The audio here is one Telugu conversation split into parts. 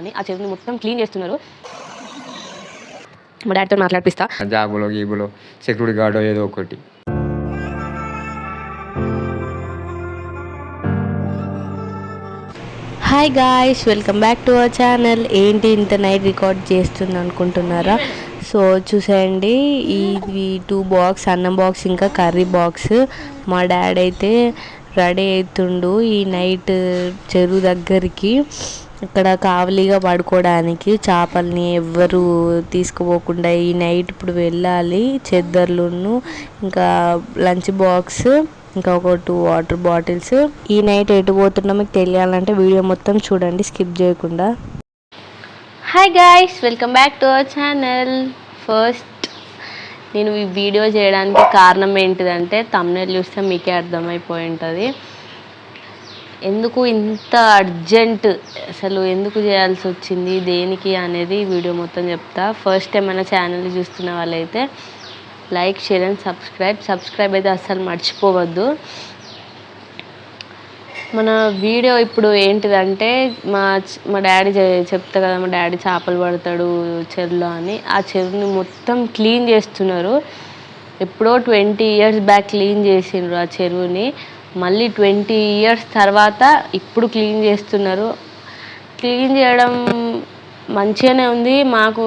అని ఆ చెరువుని మొత్తం క్లీన్ చేస్తున్నారు. మా డాడీతో మాట్లాడిపిస్తా. జాబులో గీబులో సెక్యూరిటీ గార్డో ఏదో ఒకటి. Hi guys welcome back to our channel ఏంటి ఇంత నైట్ రికార్డ్ చేస్తుంది అనుకుంటున్నారా? సో చూసేయండి ఇది టూ బాక్స్ అన్నం బాక్స్ ఇంకా కర్రీ బాక్స్ మా డాడీ అయితే రెడీ అవుతుండు ఈ నైట్ చెరువు దగ్గరికి. ఇక్కడ కావలిగా పడుకోవడానికి చేపల్ని ఎవ్వరు తీసుకుపోకుండా ఈ నైట్ ఇప్పుడు వెళ్ళాలి. చెద్దర్లును ఇంకా లంచ్ బాక్స్ ఇంకా ఒక టూ వాటర్ బాటిల్స్. ఈ నైట్ ఎటు పోతున్నా మీకు తెలియాలంటే వీడియో మొత్తం చూడండి స్కిప్ చేయకుండా. Hi guys welcome back to our channel first నేను ఈ వీడియో చేయడానికి కారణం ఏంటిదంటే తమ్నేల్ చూస్తే మీకే అర్థమైపోయి ఉంటుంది. ఎందుకు ఇంత అర్జెంట్? అసలు ఎందుకు చేయాల్సి వచ్చింది? దేనికి అనేది వీడియో మొత్తం చెప్తా. ఫస్ట్ టైం మన ఛానల్ చూస్తున్న వాళ్ళైతే like share and subscribe subscribe అయితే అస్సలు మర్చిపోవద్దు. మన వీడియో ఇప్పుడు ఏంటిదంటే మా మా డాడీ చెప్తా కదా మా డాడీ చేపలు పడతాడు చెరువులో అని. ఆ చెరువుని మొత్తం క్లీన్ చేస్తున్నారు. ఎప్పుడో ట్వంటీ ఇయర్స్ బ్యాక్ క్లీన్ చేసిండ్రు ఆ చెరువుని. మళ్ళీ ట్వంటీ ఇయర్స్ తర్వాత ఇప్పుడు క్లీన్ చేస్తున్నారు. క్లీన్ చేయడం మంచిగానే ఉంది. మాకు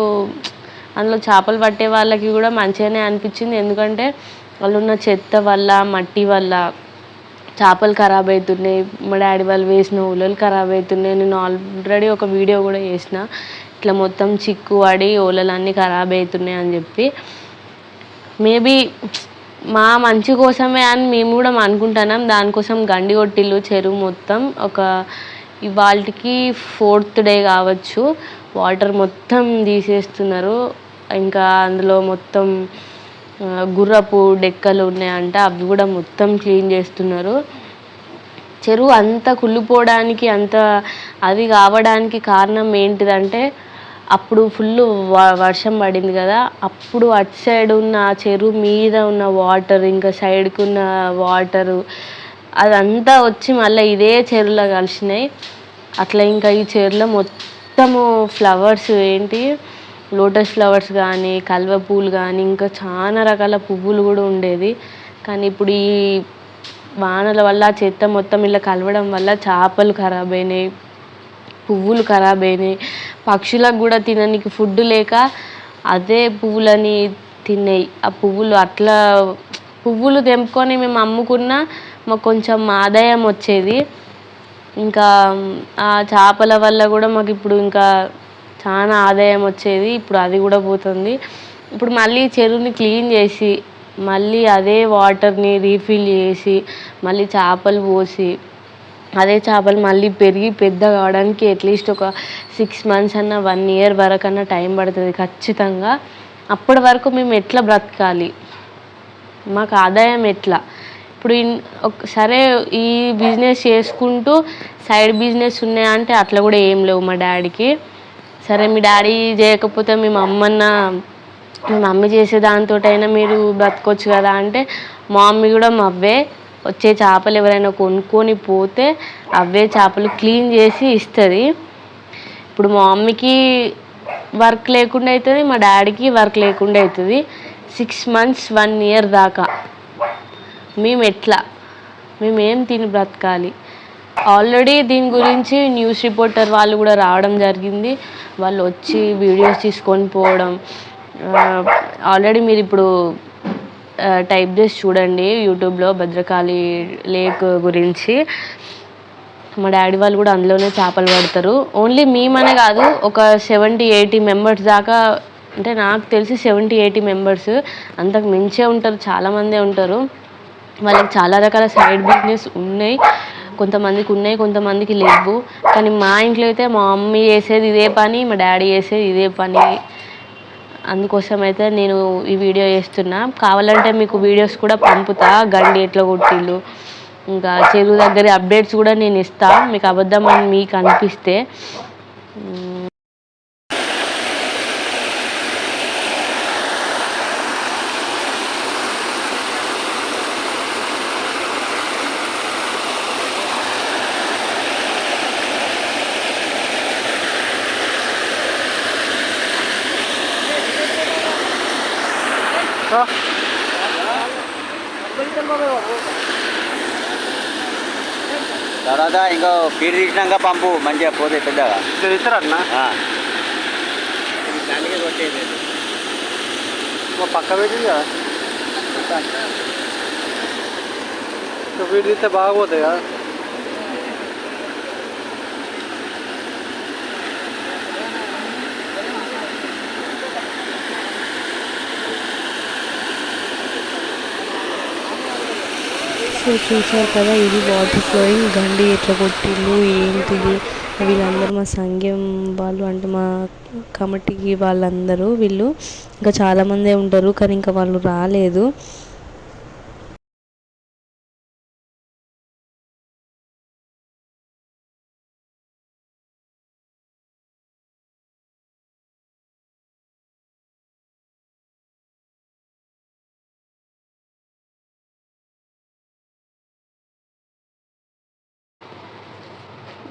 అందులో చేపలు పట్టే వాళ్ళకి కూడా మంచిగానే అనిపించింది. ఎందుకంటే వాళ్ళు ఉన్న చెత్త వల్ల మట్టి వల్ల చేపలు ఖరాబ్ అవుతున్నాయి మా డాడీ వాళ్ళు వేసిన ఓలలు ఖరాబ్ అవుతున్నాయి నేను ఆల్రెడీ ఒక వీడియో కూడా చేసిన. ఇట్లా మొత్తం చిక్కు పడి ఓలలు అన్నీ ఖరాబ్ అవుతున్నాయి అని చెప్పి. మేబీ మా మంచి కోసమే అని మేము కూడా అనుకుంటున్నాం. దానికోసం గండి కొట్టిల్లు చెరువు మొత్తం. ఒక ఇవాళకి ఫోర్త్ డే కావచ్చు. వాటర్ మొత్తం తీసేస్తున్నారు. ఇంకా అందులో మొత్తం గుర్రపు డెక్కలు ఉన్నాయంట. అవి కూడా మొత్తం క్లీన్ చేస్తున్నారు. చెరువు అంత కుళ్ళిపోవడానికి అంత అది కావడానికి కారణం ఏంటిదంటే అప్పుడు ఫుల్ వర్షం పడింది కదా అప్పుడు అటు సైడ్ ఉన్న ఆ చెరువు మీద ఉన్న వాటర్ ఇంకా సైడ్కి ఉన్న వాటరు అదంతా వచ్చి మళ్ళీ ఇదే చెరువులో కలిసినాయి. అట్లా ఇంకా ఈ చెరువులో మొత్తము ఫ్లవర్స్ ఏంటి లోటస్ ఫ్లవర్స్ కానీ కల్వ పూలు కానీ ఇంకా చాలా రకాల పువ్వులు కూడా ఉండేది. కానీ ఇప్పుడు ఈ వానల వల్ల ఆ చెత్త మొత్తం ఇలా కలవడం వల్ల చేపలు ఖరాబ్ అయినాయి పువ్వులు ఖరాబ్ అయినాయి పక్షులకు కూడా తిననీకి ఫుడ్ లేక అదే పువ్వులని తిన్నాయి ఆ పువ్వులు అట్లా పువ్వులు తెంపుకొని మేము అమ్ముకున్నా మాకు కొంచెం ఆదాయం వచ్చేది. ఇంకా ఆ చేపల వల్ల కూడా మాకు ఇప్పుడు ఇంకా చాలా ఆదాయం వచ్చేది. ఇప్పుడు అది కూడా పోతుంది. ఇప్పుడు మళ్ళీ చెరువుని క్లీన్ చేసి మళ్ళీ అదే వాటర్ని రీఫిల్ చేసి మళ్ళీ చేపలు పోసి అదే చేపలు మళ్ళీ పెరిగి పెద్ద కావడానికి అట్లీస్ట్ ఒక సిక్స్ మంత్స్ అన్న వన్ ఇయర్ వరకు అన్న టైం పడుతుంది ఖచ్చితంగా. అప్పటి వరకు మేము ఎట్లా బ్రతకాలి? మాకు ఆదాయం ఎట్లా? ఇప్పుడు ఒక- సరే ఈ బిజినెస్ చేసుకుంటూ సైడ్ బిజినెస్ ఉన్నాయంటే అట్లా కూడా ఏం లేవు మా డాడీకి సరే మీ డాడీ చేయకపోతే మీ మమ్మన్న మీ మమ్మీ చేసే దాంతోటైనా మీరు బ్రతకొచ్చు కదా అంటే మా మమ్మీ కూడా అవే వచ్చే చేపలు ఎవరైనా కొనుక్కొని పోతే అవే చేపలు క్లీన్ చేసి ఇస్తుంది. ఇప్పుడు మా మమ్మీకి వర్క్ లేకుండా అవుతుంది మా డాడీకి వర్క్ లేకుండా అవుతుంది సిక్స్ మంత్స్ వన్ ఇయర్ దాకా. మేము ఎట్లా? మేమేం తిని బ్రతకాలి? ఆల్రెడీ దీని గురించి న్యూస్ రిపోర్టర్ వాళ్ళు కూడా రావడం జరిగింది. వాళ్ళు వచ్చి వీడియోస్ తీసుకొని పోవడం. ఆల్రెడీ మీరు ఇప్పుడు టైప్ చేసి చూడండి యూట్యూబ్లో భద్రకాళి లేక్ గురించి. మా డాడీ వాళ్ళు కూడా అందులోనే చేపలు పడతారు. ఓన్లీ మేమనే కాదు ఒక సెవెంటీ ఎయిటీ మెంబర్స్ దాకా అంటే నాకు తెలిసి సెవెంటీ ఎయిటీ మెంబర్స్ అంతకు మించే ఉంటారు చాలామందే ఉంటారు. వాళ్ళకి చాలా రకాల సైడ్ బిజినెస్ ఉన్నాయి కొంతమందికి ఉన్నాయి కొంతమందికి లేవు. కానీ మా ఇంట్లో అయితే మా మమ్మీ చేసేది ఇదే పని మా డాడీ చేసేది ఇదే పని. అందుకోసం అయితే నేను ఈ వీడియో చేస్తున్నా. కావాలంటే మీకు వీడియోస్ కూడా పంపుతా. గండి ఎట్లా కొట్టిళ్ళు ఇంకా చెరువు దగ్గర అప్డేట్స్ కూడా నేను ఇస్తా. మీకు అబద్ధం అని మీకు అనిపిస్తే. తర్వాత ఇంకా పీడి తీసినాక పంపు మంచిగా పోతే పెద్దగా. ఇస్తారన్న. దానికే కొట్టేది పక్క పెట్టింది కదా. వీటి తీస్తే బాగా పోతాయి కదా. సో చూసారు కదా ఇది వాటర్ ఫ్లోయింగ్ గండి ఎట్లా కొట్టిల్లు ఏంటిది వీళ్ళందరూ మా సంఘం వాళ్ళు అంటే మా కమిటీకి వాళ్ళందరూ వీళ్ళు ఇంకా చాలామందే ఉంటారు కానీ ఇంకా వాళ్ళు రాలేదు.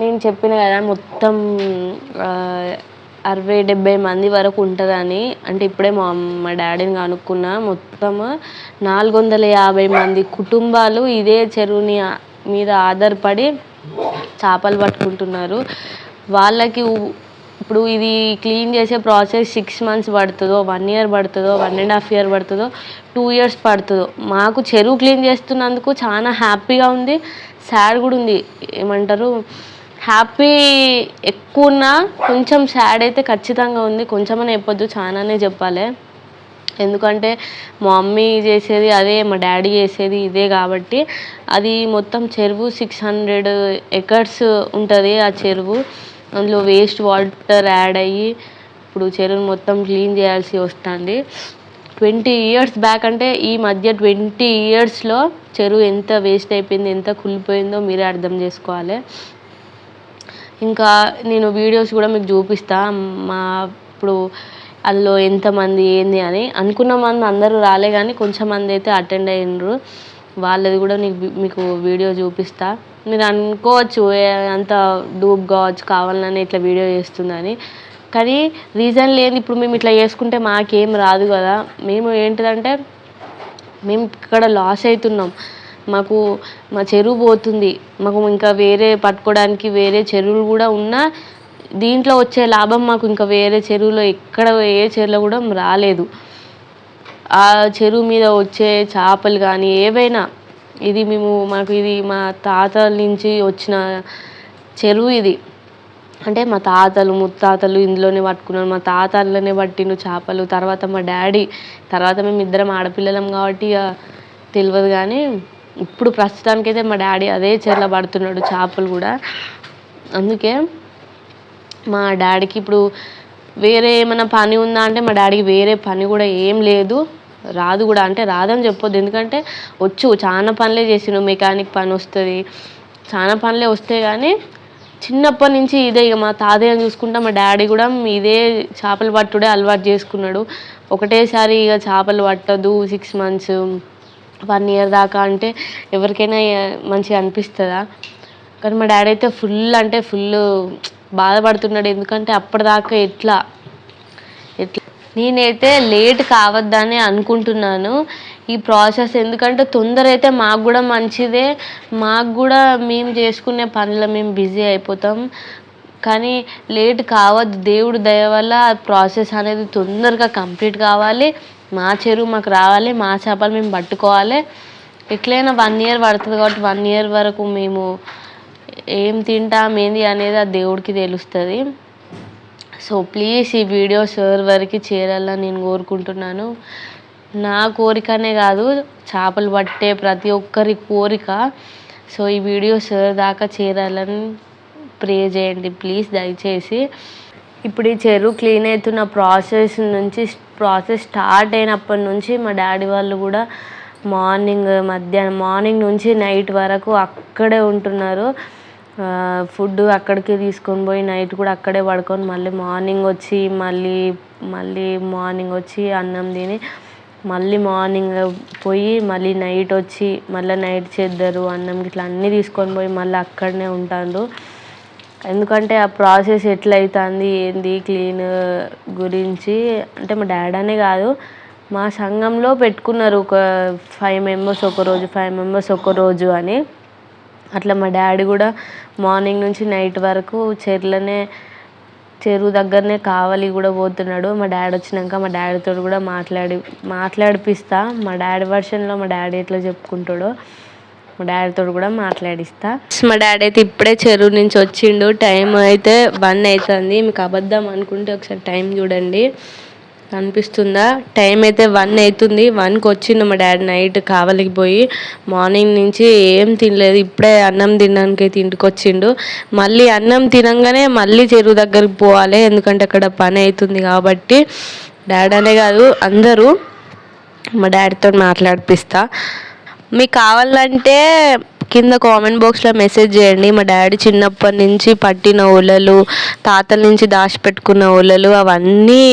నేను చెప్పిన కదా మొత్తం అరవై డెబ్బై మంది వరకు ఉంటుందని. అంటే ఇప్పుడే మా మా డాడీని కనుక్కున్నా మొత్తం నాలుగు వందల యాభై మంది కుటుంబాలు ఇదే చెరువుని మీద ఆధారపడి చేపలు పట్టుకుంటున్నారు. వాళ్ళకి ఇప్పుడు ఇది క్లీన్ చేసే ప్రాసెస్ సిక్స్ మంత్స్ పడుతుందో వన్ ఇయర్ పడుతుందో వన్ అండ్ హాఫ్ ఇయర్ పడుతుందో టూ ఇయర్స్ పడుతుందో. మాకు చెరువు క్లీన్ చేస్తున్నందుకు చాలా హ్యాపీగా ఉంది. సాడ్ కూడా ఉంది. ఏమంటారు? హ్యాపీ ఎక్కువన్నా కొంచెం సాడ్ అయితే ఖచ్చితంగా ఉంది. కొంచెమనే చెప్పొద్దు చాలానే చెప్పాలి. ఎందుకంటే మా మమ్మీ చేసేది అదే మా డాడీ చేసేది ఇదే కాబట్టి అది మొత్తం చెరువు సిక్స్ హండ్రెడ్ ఎకర్స్ ఉంటుంది ఆ చెరువు. అందులో వేస్ట్ వాటర్ యాడ్ అయ్యి ఇప్పుడు చెరువును మొత్తం క్లీన్ చేయాల్సి వస్తుంది. ట్వంటీ ఇయర్స్ బ్యాక్ అంటే ఈ మధ్య ట్వంటీ ఇయర్స్లో చెరువు ఎంత వేస్ట్ అయిపోయింది ఎంత కుళ్ళిపోయిందో మీరే అర్థం చేసుకోవాలి. ఇంకా నేను వీడియోస్ కూడా మీకు చూపిస్తా. మా ఇప్పుడు అందులో ఎంతమంది ఏంది అని అనుకున్న మంది అందరూ రాలే కానీ కొంచెం మంది అయితే అటెండ్ అయినరు. వాళ్ళది కూడా నీకు మీకు వీడియో చూపిస్తా. మీరు అనుకోవచ్చు అంత డూప్ కావచ్చు కావాలని ఇట్లా వీడియో చేస్తుందని. కానీ రీజన్ లేదు ఇప్పుడు మేము ఇట్లా చేసుకుంటే మాకేం రాదు కదా. మేము ఏంటిదంటే మేము ఇక్కడ లాస్ అవుతున్నాం. మాకు మా చెరువు పోతుంది. మాకు ఇంకా వేరే పట్టుకోవడానికి వేరే చెరువులు కూడా ఉన్నా దీంట్లో వచ్చే లాభం మాకు ఇంకా వేరే చెరువులో ఎక్కడ ఏ చెరువులో కూడా రాలేదు. ఆ చెరువు మీద వచ్చే చేపలు కానీ ఏవైనా ఇది మేము మాకు ఇది మా తాతల నుంచి వచ్చిన చెరువు ఇది. అంటే మా తాతలు ముత్తాతలు ఇందులోనే పట్టుకున్నారు. మా తాత అందులోనే పట్టిండు చేపలు. తర్వాత మా డాడీ తర్వాత మేము ఇద్దరం ఆడపిల్లలం కాబట్టి తెలియదు కానీ ఇప్పుడు ప్రస్తుతానికైతే మా డాడీ అదే చెర్ల పడుతున్నాడు చేపలు కూడా. అందుకే మా డాడీకి ఇప్పుడు వేరే ఏమైనా పని ఉందా అంటే మా డాడీకి వేరే పని కూడా ఏం లేదు. రాదు కూడా అంటే రాదని చెప్పొద్దు. ఎందుకంటే వచ్చు చాలా పనులే చేసిండు. మెకానిక్ పని వస్తుంది చాలా పనులే వస్తే కానీ చిన్నప్పటి నుంచి ఇదే ఇక మా తాతయ్యని చూసుకుంటా మా డాడీ కూడా ఇదే చేపలు పట్టుడే అలవాటు చేసుకున్నాడు. ఒకటేసారి ఇక చేపలు పట్టదు సిక్స్ మంత్స్ వన్ ఇయర్ దాకా అంటే ఎవరికైనా మంచిగా అనిపిస్తుందా? కానీ మా డాడీ అయితే ఫుల్ అంటే ఫుల్ బాధపడుతున్నాడు. ఎందుకంటే అప్పటిదాకా ఎట్లా ఎట్లా? నేనైతే లేట్ కావద్దని అనుకుంటున్నాను ఈ ప్రాసెస్. ఎందుకంటే తొందర అయితే మాకు కూడా మంచిదే. మాకు కూడా మేము చేసుకునే పనులు మేము బిజీ అయిపోతాం. కానీ లేట్ కావద్దు. దేవుడు దయ వల్ల ప్రాసెస్ అనేది తొందరగా కంప్లీట్ కావాలి. మా చెరువు మాకు రావాలి మా చేపలు మేము పట్టుకోవాలి. ఎట్లయినా వన్ ఇయర్ పడుతుంది కాబట్టి వన్ ఇయర్ వరకు మేము ఏం తింటాం ఏంది అనేది ఆ దేవుడికి తెలుస్తుంది. సో ప్లీజ్ ఈ వీడియో సార్ వరకు చేరాలని నేను కోరుకుంటున్నాను. నా కోరికనే కాదు చేపలు పట్టే ప్రతి ఒక్కరి కోరిక. సో ఈ వీడియో సార్ దాకా చేరాలని ప్రే చేయండి ప్లీజ్ దయచేసి. ఇప్పుడు ఈ చెరువు క్లీన్ అవుతున్న ప్రాసెస్ నుంచి ప్రాసెస్ స్టార్ట్ అయినప్పటి నుంచి మా డాడీ వాళ్ళు కూడా మార్నింగ్ మధ్యాహ్నం మార్నింగ్ నుంచి నైట్ వరకు అక్కడే ఉంటున్నారు. ఫుడ్ అక్కడికి తీసుకొని పోయి నైట్ కూడా అక్కడే పడుకొని మళ్ళీ మార్నింగ్ వచ్చి మళ్ళీ మళ్ళీ మార్నింగ్ వచ్చి అన్నం తిని మళ్ళీ మార్నింగ్ పోయి మళ్ళీ నైట్ వచ్చి మళ్ళీ నైట్ చేద్దరు అన్నం ఇట్లా అన్నీ తీసుకొని పోయి మళ్ళీ అక్కడనే ఉంటారు ఎందుకంటే ఆ ప్రాసెస్ ఎట్లా అవుతుంది ఏంది క్లీన్ గురించి? అంటే మా డాడీ అనే కాదు మా సంఘంలో పెట్టుకున్నారు ఒక ఫైవ్ మెంబర్స్ ఒక రోజు ఫైవ్ మెంబర్స్ ఒక రోజు అని. అట్లా మా డాడీ కూడా మార్నింగ్ నుంచి నైట్ వరకు చెర్లనే చెరువు దగ్గరనే కావాలి కూడా పోతున్నాడు. మా డాడీ వచ్చినాక మా డాడీతో కూడా మాట్లాడి మాట్లాడిపిస్తా. మా డాడీ వర్షన్లో మా డాడీ ఎట్లా చెప్పుకుంటాడో. మా డాడీతో కూడా మాట్లాడిస్తా. మా డాడీ అయితే ఇప్పుడే చెరువు నుంచి వచ్చిండు. టైం అయితే వన్ అవుతుంది మీకు అబద్ధం అనుకుంటే ఒకసారి టైం చూడండి. కనిపిస్తుందా? టైం అయితే వన్ అవుతుంది వన్కి వచ్చిండు మా డాడీ నైట్ కావలికి పోయి. మార్నింగ్ నుంచి ఏం తినలేదు. ఇప్పుడే అన్నం తినడానికి అయితే ఇంటికి వచ్చిండు. మళ్ళీ అన్నం తినంగానే మళ్ళీ చెరువు దగ్గరికి పోవాలి. ఎందుకంటే అక్కడ పని అవుతుంది కాబట్టి. డాడీ అనే కాదు అందరూ మా డాడీతో మాట్లాడిపిస్తా. మీకు కావాలంటే కింద కామెంట్ బాక్స్లో మెసేజ్ చేయండి. మా డాడీ చిన్నప్పటి నుంచి పట్టిన ఒలలు తాతల నుంచి దాచిపెట్టుకున్న ఓలలు అవన్నీ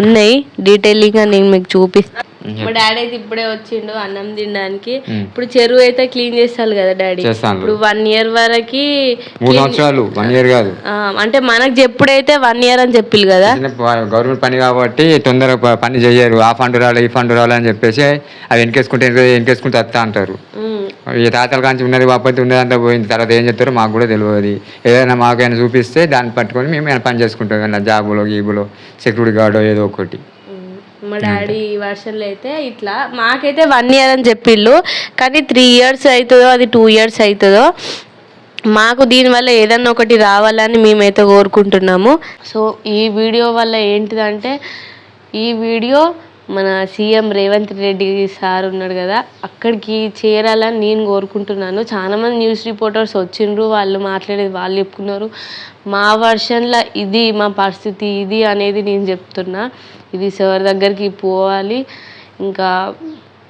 ఉన్నాయి. డీటెయిలింగ్గా నేను మీకు చూపిస్తాను మా డాడీ అయితే ఇప్పుడే వచ్చిండు అన్నం తినడానికి. ఇప్పుడు చెరువు అయితే క్లీన్ చేస్తారు కదా డాడీ. చేస్తాను. ఇప్పుడు వన్ ఇయర్ వరకు మూడు సంవత్సరాలు వన్ ఇయర్ కాదు. అంటే మనకు చెప్పుడైతే వన్ ఇయర్ అని చెప్పిల్లు కదా. గవర్నమెంట్ పని కాబట్టి తొందరగా పని చేయరు. ఆ ఫండ్ రాలే ఈ ఫండ్ రాలే అని చెప్పేసి అవి వెనకేసుకుంటే వెనకేసుకుంటే వస్తా అంటారు. ఈ తాతల కాంచి ఉన్నది కాకపోతే ఉన్నదంతా పోయింది. తర్వాత ఏం చెప్తారో మాకు కూడా తెలియదు. ఏదైనా మాకైనా చూపిస్తే దాన్ని పట్టుకొని మేము పని చేసుకుంటాం. ఏమైనా జాబులో గీబులో సెక్యూరిటీ గార్డో ఏదో ఒకటి. మా డాడీ వర్షన్లో అయితే ఇట్లా మాకైతే వన్ ఇయర్ అని చెప్పిళ్ళు కానీ త్రీ ఇయర్స్ అవుతుందో అది టూ ఇయర్స్ అవుతుందో మాకు దీనివల్ల ఏదన్నా ఒకటి రావాలని మేమైతే కోరుకుంటున్నాము. సో ఈ వీడియో వల్ల ఏంటిదంటే ఈ వీడియో మన సీఎం రేవంత్ రెడ్డి సార్ ఉన్నాడు కదా అక్కడికి చేరాలని నేను కోరుకుంటున్నాను. చాలామంది న్యూస్ రిపోర్టర్స్ వచ్చిండ్రు వాళ్ళు మాట్లాడేది వాళ్ళు చెప్పుకున్నారు. మా వర్షన్లో ఇది మా పరిస్థితి ఇది అనేది నేను చెప్తున్నా. ఇది సార్ దగ్గరికి పోవాలి. ఇంకా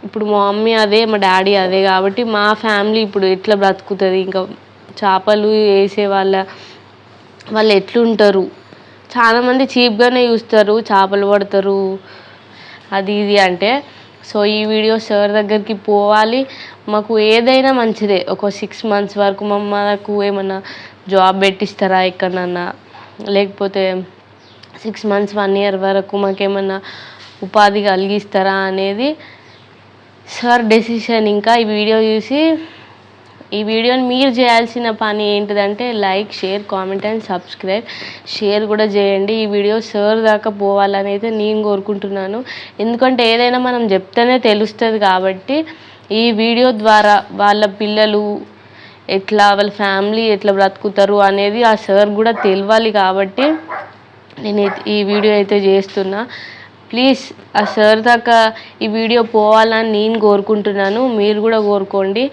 ఇప్పుడు మా మమ్మీ అదే మా డాడీ అదే కాబట్టి మా ఫ్యామిలీ ఇప్పుడు ఎట్లా బ్రతుకుతుంది? ఇంకా చేపలు వేసే వాళ్ళ వాళ్ళు ఎట్లుంటారు? చాలామంది చీప్గానే చూస్తారు చేపలు పడతారు. అది ఇది అంటే సో ఈ వీడియో సార్ దగ్గరికి పోవాలి. మాకు ఏదైనా మంచిదే. ఒక సిక్స్ మంత్స్ వరకు మమ్మకు ఏమన్నా జాబ్ పెట్టిస్తారా ఎక్కడన్నా? లేకపోతే సిక్స్ మంత్స్ వన్ ఇయర్ వరకు మాకేమన్నా ఉపాధి కలిగిస్తారా అనేది సార్ డెసిషన్ ఇంకా ఈ వీడియో చూసి ఈ వీడియోని మీరు చేయాల్సిన పని ఏంటిదంటే like share comment and subscribe. Share కూడా చేయండి. ఈ వీడియో సార్ దాకా పోవాలని అయితే నేను కోరుకుంటున్నాను. ఎందుకంటే ఏదైనా మనం చెప్తేనే తెలుస్తుంది కాబట్టి ఈ వీడియో ద్వారా వాళ్ళ పిల్లలు ఎట్లా వాళ్ళ ఫ్యామిలీ ఎట్లా బ్రతుకుతారు అనేది ఆ సార్ కూడా తెలియాలి కాబట్టి నేను అయితే- ఈ వీడియో అయితే చేస్తున్నా. ప్లీజ్ ఆ సార్ దాకా ఈ వీడియో పోవాలని నేను కోరుకుంటున్నాను. మీరు కూడా కోరుకోండి.